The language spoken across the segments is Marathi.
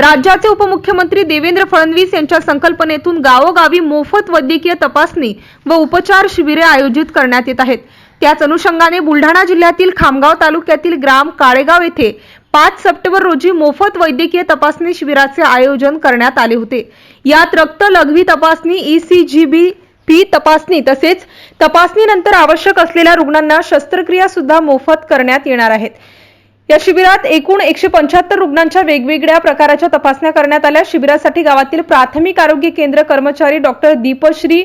राज्याचे उपमुख्यमंत्री देवेंद्र फडणवीस यांच्या संकल्पनेतून गावोगावी मोफत वैद्यकीय तपासणी व उपचार शिबिरे आयोजित करण्यात येत आहेत. त्याच अनुषंगाने बुलढाणा जिल्ह्यातील खामगाव तालुक्यातील ग्राम काळेगाव येथे पाच सप्टेंबर रोजी मोफत वैद्यकीय तपासणी शिबिराचे आयोजन करण्यात आले होते. यात रक्त लघवी तपासणी ईसीजीबी पी तपासणी तसेच तपासणीनंतर आवश्यक असलेल्या रुग्णांना शस्त्रक्रिया सुद्धा मोफत करण्यात येणार आहेत. या शिबिरात एकूण एकशे पंच्याहत्तर रुग्णांच्या वेगवेगळ्या प्रकाराच्या तपासण्या करण्यात आल्या. शिबिरासाठी गावातील प्राथमिक आरोग्य केंद्र कर्मचारी doctor Deepashri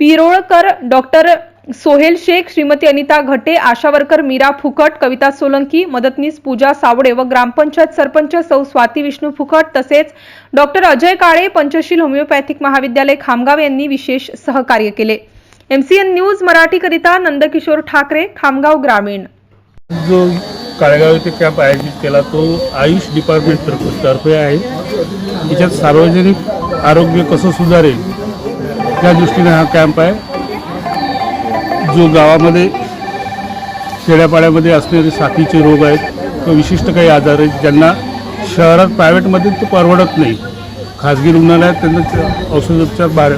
Pirolkar doctor Sohail Shaikh Shrimati Anita Ghate ASHA worker Mira फुकट कविता सोलंकी मदतनीस पूजा सावडे व ग्रामपंचायत सरपंच सौ स्वाती विष्णू फुकट तसेच डॉक्टर अजय काळे पंचशील होमिओपॅथिक महाविद्यालय खामगाव यांनी विशेष सहकार्य केले. एमसीएन न्यूज मराठीकरिता नंदकिशोर ठाकरे खामगाव ग्रामीण. काळेगाव येथे कॅम्प आयोजित केला. तो आयुष डिपार्टमेंट तर्फे आहे. त्याच्यात सार्वजनिक आरोग्य कसं सुधारेल त्या दृष्टीने हा कॅम्प आहे. जो गावामध्ये खेड्यापाड्यामध्ये असणारे साथीचे रोग आहेत किंवा विशिष्ट काही आजार आहेत ज्यांना शहरात प्रायव्हेटमध्ये ते परवडत नाही. खाजगी रुग्णालयात त्यांना औषधोपचार बाहेर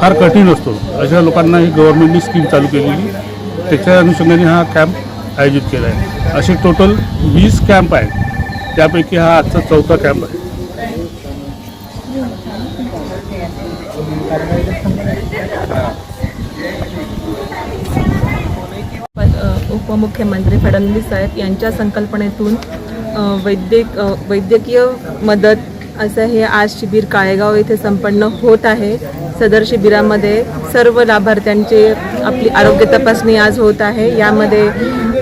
फार कठीण असतो. अशा लोकांना ही गव्हर्नमेंटनी स्कीम चालू केलेली. त्याच्या अनुषंगाने हा कॅम्प आयोजित केला आहे. असे टोटल वीस कॅम्प आहेत. त्यापैकी हा आजचा चौथा कॅम्प आहे. उपमुख्यमंत्री फडणवीस साहेब यांच्या संकल्पनेतून वैद्यक वैद्यकीय मदत असं हे आज शिबिर काळेगाव येथे संपन्न होत आहे. सदर शिबिरामध्ये सर्व लाभार्थ्यांचे आपली आरोग्य तपासणी आज होत आहे. यामध्ये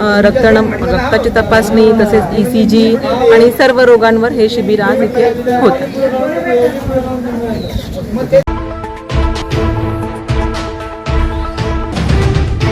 रक्तण रक्ताची तपासणी तसेच ई सी जी आणि सर्व रोगांवर हे शिबिर आज इथे होतं.